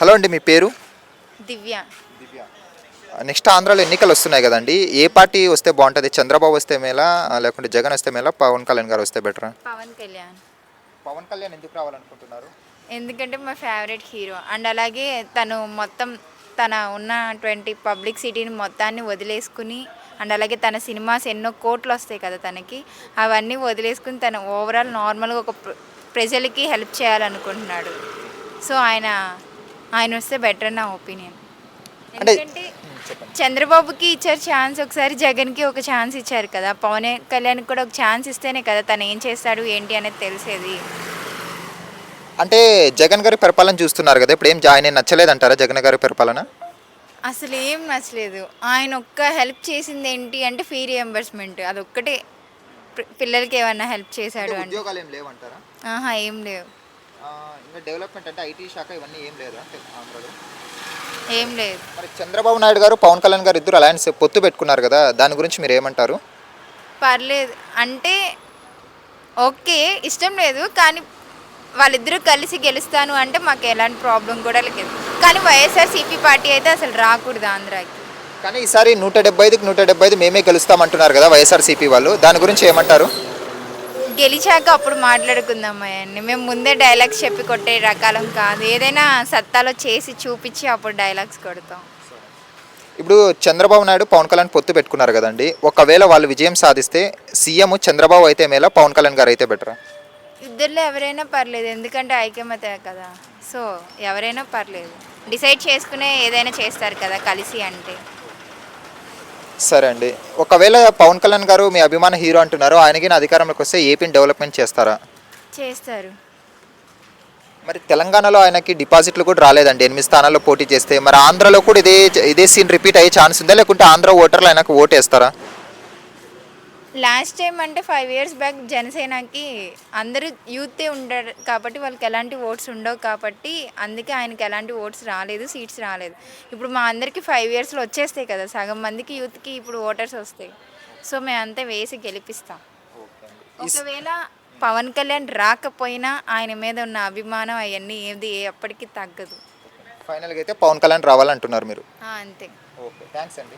Hello అండి మీ పేరు? దివ్య. Next ఆంధ్రాలో ఎన్నికలు వస్తున్నాయి కదండి ఏ పార్టీ వస్తే బాగుంటుంది? చంద్రబాబు వస్తే మేలా లేకుంటే జగన్ వస్తే మేలా పవన్ కళ్యాణ్ గారు వస్తే బెటరా? పవన్ కళ్యాణ్. పవన్ కళ్యాణ్ ఎందుకు రావాలనుకుంటున్నారు? ఎందుకంటే మా ఫేవరెట్ హీరో. అండ్ అలాగే తను మొత్తం తన ఉన్న ట్వంటీ పబ్లిక్ సిటీని మొత్తాన్ని వదిలేసుకుని అండ్ అలాగే తన సినిమాస్ ఎన్నో కోట్లు వస్తాయి కదా తనకి అవన్నీ వదిలేసుకుని తను ఓవరాల్ నార్మల్గా ఒక ప్ర- ప్రజలకి హెల్ప్ చేయాలనుకుంటున్నాడు. సో ఆయన ఆయన వస్తే బెటర్ నా ఒపీనియన్ ఎందుకంటే చంద్రబాబుకి ఇచ్చారు ఛాన్స్ ఒకసారి జగన్కి ఒక ఛాన్స్ ఇచ్చారు కదా. పవన్ కళ్యాణ్కి కూడా ఒక ఛాన్స్ ఇస్తేనే కదా తను ఏం చేస్తాడు ఏంటి అనేది తెలిసేది. అంటే జగన్ గారి పరిపాలన చూస్తున్నారు కదా ఇప్పుడు ఏం ఆయన నచ్చలేదంటారా జగన్ గారి పరిపాలన? అసలు ఏం నచ్చలేదు. ఆయన ఒక్క హెల్ప్ చేసింది ఏంటి అంటే ఫీ రియంబర్స్మెంట్ అదొక్కటే. పిల్లలకి ఏమన్నా హెల్ప్ చేశాడు అంటే ఆహా ఏం లేవు. ఇంకా డెవలప్మెంట్ అంటే ఐటీ శాఖ ఇవన్నీ ఏం లేదా ఆంధ్రలో ఏం లేదు. మరి చంద్రబాబు నాయుడు గారు పవన్ కళ్యాణ్ గారు ఇద్దరు అలయన్స్ పొత్తు పెట్టుకున్నారు కదా దాని గురించి మీరు ఏమంటారు? పర్లేదు. అంటే ఓకే ఇష్టం లేదు కానీ వాళ్ళిద్దరూ కలిసి గెలుస్తాను అంటే మాకు ఎలాంటి ప్రాబ్లం కూడా లేదు. కానీ వైఎస్ఆర్ సిపి పార్టీ అయితే అసలు రాకూడదు ఆంధ్రాకి. కానీ ఈసారి నూట డెబ్బై ఐదుకి నూట డెబ్బై ఐదు మేమే గెలుస్తామంటున్నారు కదా వైఎస్ఆర్సీపీ వాళ్ళు దాని గురించి ఏమంటారు? గెలిచాక అప్పుడు మాట్లాడుకుందాం అవన్నీ మేము ముందే డైలాగ్స్ చెప్పి కొట్టే రకాలం కాదు. ఏదైనా సత్తాలో చేసి చూపించి అప్పుడు డైలాగ్స్ కొడతాం. ఇప్పుడు చంద్రబాబు నాయుడు పవన్ కళ్యాణ్ పొత్తు పెట్టుకున్నారు కదండి. ఒకవేళ వాళ్ళు విజయం సాధిస్తే సీఎం చంద్రబాబు అయితే మేలా పవన్ కళ్యాణ్ గారు అయితే బెటరా? ఇద్దరిలో ఎవరైనా పర్లేదు. ఎందుకంటే ఐక్యమత కదా. సో ఎవరైనా పర్లేదు. డిసైడ్ చేసుకునే ఏదైనా చేస్తారు కదా కలిసి అంటే. సరే అండి. ఒకవేళ పవన్ కళ్యాణ్ గారు మీ అభిమాన హీరో అంటున్నారు ఆయనకి నా అధికారంలోకి వస్తే ఏపీని డెవలప్మెంట్ చేస్తారా? చేస్తారు. మరి తెలంగాణలో ఆయనకి డిపాజిట్లు కూడా రాలేదండి. ఎనిమిది స్థానాల్లో పోటీ చేస్తే మరి ఆంధ్రలో కూడా ఇదే ఇదే సీన్ రిపీట్ అయ్యే ఛాన్స్ ఉందా? లేకుంటే ఆంధ్ర ఓటర్లు ఆయనకు ఓటు వేస్తారా లాస్ట్ టైం అంటే ఫైవ్ ఇయర్స్ బ్యాక్ జనసేనకి అందరూ యూతే ఉండరు కాబట్టి వాళ్ళకి ఎలాంటి ఓట్స్ ఉండవు కాబట్టి అందుకే ఆయనకి ఎలాంటి ఓట్స్ రాలేదు సీట్స్ రాలేదు. ఇప్పుడు మా అందరికీ ఫైవ్ ఇయర్స్లో వచ్చేస్తాయి కదా సగం మందికి యూత్కి ఇప్పుడు ఓటర్స్ వస్తాయి. సో మేమంతా వేసి గెలిపిస్తాం. ఒకవేళ పవన్ కళ్యాణ్ రాకపోయినా ఆయన మీద ఉన్న అభిమానం అవన్నీ ఏది ఎప్పటికీ తగ్గదు. ఫైనల్గా అయితే పవన్ కళ్యాణ్ రావాలంటున్నారు మీరు. అంతే. ఓకే. థ్యాంక్స్ అండి.